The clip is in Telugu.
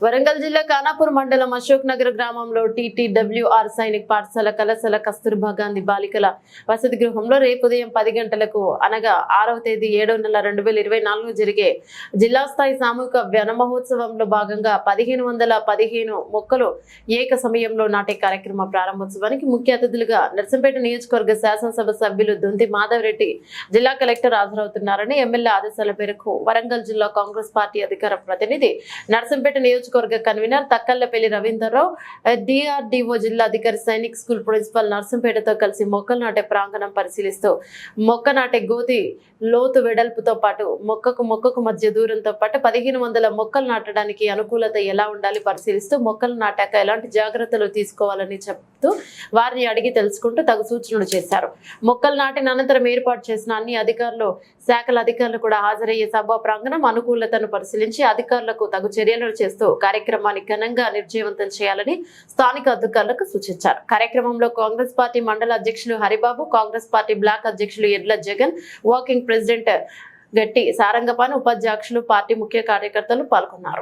వరంగల్ జిల్లా ఖానాపూర్ మండలం అశోక్ నగర్ గ్రామంలో టీటీడబ్ల్యూఆర్ సైనిక్ పాఠశాల కళాశాల కస్తూర్బా గాంధీ బాలికల వసతి గృహంలో రేపు ఉదయం పది గంటలకు అనగా ఆరవ తేదీ ఏడవ నెల రెండు వేల ఇరవై నాలుగు జరిగే జిల్లా స్థాయి సామూహిక వన మహోత్సవంలో భాగంగా పదిహేను వందల పదిహేను మొక్కలు ఏక సమయంలో నాటే కార్యక్రమ ప్రారంభోత్సవానికి ముఖ్య అతిథులుగా నర్సంపేట నియోజకవర్గ శాసనసభ సభ్యులు దొంతి మాధవరెడ్డి జిల్లా కలెక్టర్ హాజరవుతున్నారని ఎమ్మెల్యే ఆదేశాల మేరకు వరంగల్ జిల్లా కాంగ్రెస్ పార్టీ అధికార ప్రతినిధి నర్సంపేట నియోజకవర్గ కన్వీనర్ తక్కల్లపల్లి రవీందర్రావు డిఆర్డిఓ జిల్లా అధికారి సైనిక్ స్కూల్ ప్రిన్సిపల్ నర్సంపేటతో కలిసి మొక్కలు నాటే ప్రాంగణం పరిశీలిస్తూ మొక్క నాటే గోతి లోతు వెడల్పుతో పాటు మొక్కకు మొక్కకు మధ్య దూరంతో పాటు పదిహేను వందల మొక్కలు నాటడానికి అనుకూలత ఎలా ఉండాలి పరిశీలిస్తూ మొక్కలు నాటాక ఎలాంటి జాగ్రత్తలు తీసుకోవాలని చెప్తూ వారిని అడిగి తెలుసుకుంటూ తగు సూచనలు చేశారు. మొక్కలు నాటిన అనంతరం ఏర్పాటు చేసిన అన్ని అధికారులు శాఖల అధికారులు కూడా హాజరయ్యే సభా ప్రాంగణం అనుకూలతను పరిశీలించి అధికారులకు తగు చర్యలు చేస్తూ కార్యక్రమాన్ని ఘనంగా నిర్జీవంతం చేయాలని స్థానిక అధికారులకు సూచించారు. కార్యక్రమంలో కాంగ్రెస్ పార్టీ మండల అధ్యక్షులు హరిబాబు కాంగ్రెస్ పార్టీ బ్లాక్ అధ్యక్షులు ఎడ్ల జగన్ వాకింగ్ ప్రెసిడెంట్ గట్టి సారంగపాన్ ఉపాధ్యక్షులు పార్టీ ముఖ్య కార్యకర్తలు పాల్గొన్నారు.